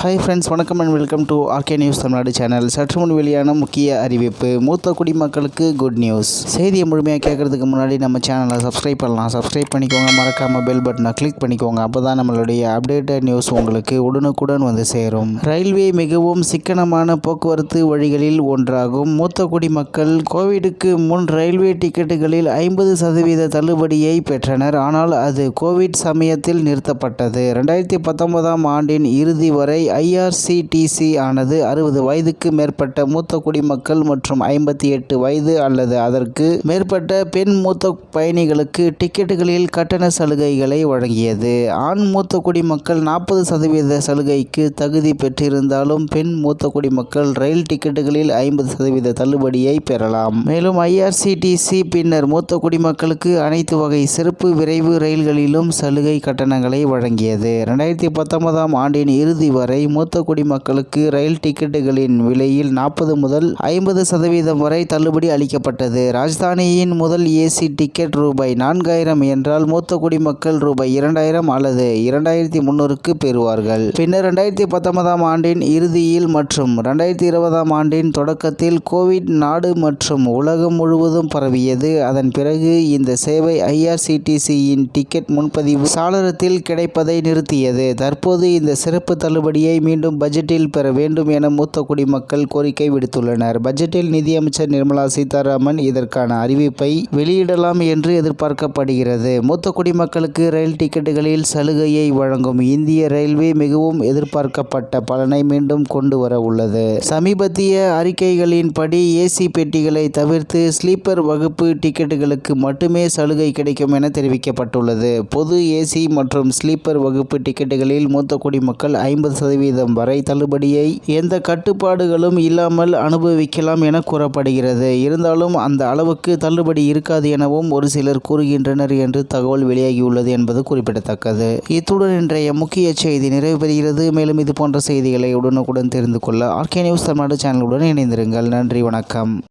Hi friends வணக்கம் and welcome to RK news Tamil Nadu channel சற்று முன் வெளியான முக்கிய அறிவிப்பு. மூத்த குடிமக்களுக்கு குட் நியூஸ் செய்தியை முழுமையாக கேட்கறதுக்கு முன்னாடி நம்ம சேனலை சப்ஸ்கிரைப் பண்ணலாம். சப்ஸ்கிரைப் பண்ணிக்கோங்க. மறக்காமல் பெல் பட்டனை கிளிக் பண்ணிக்கோங்க. அப்போ தான் நம்மளுடைய அப்டேட்டட் நியூஸ் உங்களுக்கு உடனுக்குடன் வந்து சேரும். ரயில்வே மிகவும் சிக்கனமான போக்குவரத்து வழிகளில் ஒன்றாகும். மூத்த குடிமக்கள் கோவிடுக்கு முன் ரயில்வே டிக்கெட்டுகளில் ஐம்பது சதவீத தள்ளுபடியை பெற்றனர். ஆனால் அது கோவிட் சமயத்தில் நிறுத்தப்பட்டது. ரெண்டாயிரத்தி பத்தொன்பதாம் ஆண்டின் இறுதி வரை ஐஆர்சிடிசி ஆனது அறுபது வயதுக்கு மேற்பட்ட மூத்த குடிமக்கள் மற்றும் ஐம்பத்தி எட்டு வயது அல்லது அதற்கு மேற்பட்ட பெண் மூத்த பயணிகளுக்கு டிக்கெட்டுகளில் கட்டண சலுகைகளை வழங்கியது. ஆண் மூத்த குடிமக்கள் நாற்பது சதவீத சலுகைக்கு தகுதி பெற்றிருந்தாலும் பெண் மூத்த குடிமக்கள் ரயில் டிக்கெட்டுகளில் ஐம்பது சதவீத தள்ளுபடியை பெறலாம். மேலும் ஐஆர்சிடிசி பின்னர் மூத்த குடிமக்களுக்கு அனைத்து வகை சிறப்பு விரைவு ரயில்களிலும் சலுகை கட்டணங்களை வழங்கியது. ரெண்டாயிரத்தி பத்தொன்பதாம் ஆண்டின் இறுதி வரை மூத்த குடிமக்களுக்கு ரயில் டிக்கெட்டுகளின் விலையில் நாற்பது முதல் ஐம்பது சதவீதம் வரை தள்ளுபடி அளிக்கப்பட்டது. ராஜதானியின் முதல் ஏசி டிக்கெட் ரூபாய் நான்காயிரம் என்றால் மூத்த குடிமக்கள் ரூபாய் இரண்டாயிரம் அல்லது இரண்டாயிரத்தி முன்னூறுக்கு பெறுவார்கள். பின்னர் இரண்டாயிரத்தி பத்தொன்பதாம் ஆண்டின் இறுதியில் மற்றும் ரெண்டாயிரத்தி இருபதாம் ஆண்டின் தொடக்கத்தில் கோவிட் நாடு மற்றும் உலகம் முழுவதும் பரவியது. அதன் பிறகு இந்த சேவை ஐஆர்சிடிசியின் டிக்கெட் முன்பதிவு சாளரத்தில் கிடைப்பதை நிறுத்தியது. தற்போது இந்த சிறப்பு தள்ளுபடியை மீண்டும் பட்ஜெட்டில் பெற வேண்டும் என மூத்த குடிமக்கள் கோரிக்கை விடுத்துள்ளனர். பட்ஜெட்டில் நிதியமைச்சர் நிர்மலா சீதாராமன் இதற்கான அறிவிப்பை வெளியிடலாம் என்று எதிர்பார்க்கப்படுகிறது. மூத்த குடிமக்களுக்கு ரயில் டிக்கெட்டுகளில் சலுகையை வழங்கும் இந்திய ரயில்வே மிகவும் எதிர்பார்க்கப்பட்ட பலனை மீண்டும் கொண்டு வர உள்ளது. சமீபத்திய அறிக்கைகளின்படி ஏசி பெட்டிகளை தவிர்த்து ஸ்லீப்பர் வகுப்பு டிக்கெட்டுகளுக்கு மட்டுமே சலுகை கிடைக்கும் என தெரிவிக்கப்பட்டுள்ளது. பொது ஏசி மற்றும் ஸ்லீப்பர் வகுப்பு டிக்கெட்டுகளில் மூத்த குடிமக்கள் ஐம்பது சதவீதம் வரை தள்ளுபடியை எந்த கட்டுப்பாடுகளும் இல்லாமல் அனுபவிக்கலாம் என கூறப்படுகிறது. இருந்தாலும் அந்த அளவுக்கு தள்ளுபடி இருக்காது எனவும் ஒரு சிலர் கூறுகின்றனர் என்று தகவல் வெளியாகியுள்ளது என்பது குறிப்பிடத்தக்கது. இத்துடன் இன்றைய முக்கிய செய்தி நிறைவு பெறுகிறது. மேலும் இது போன்ற செய்திகளை உடனுக்குடன் தெரிந்து கொள்ள ஆர்கே நியூஸ் தமிழ்நாடு சேனலுடன் இணைந்திருங்கள். நன்றி வணக்கம்.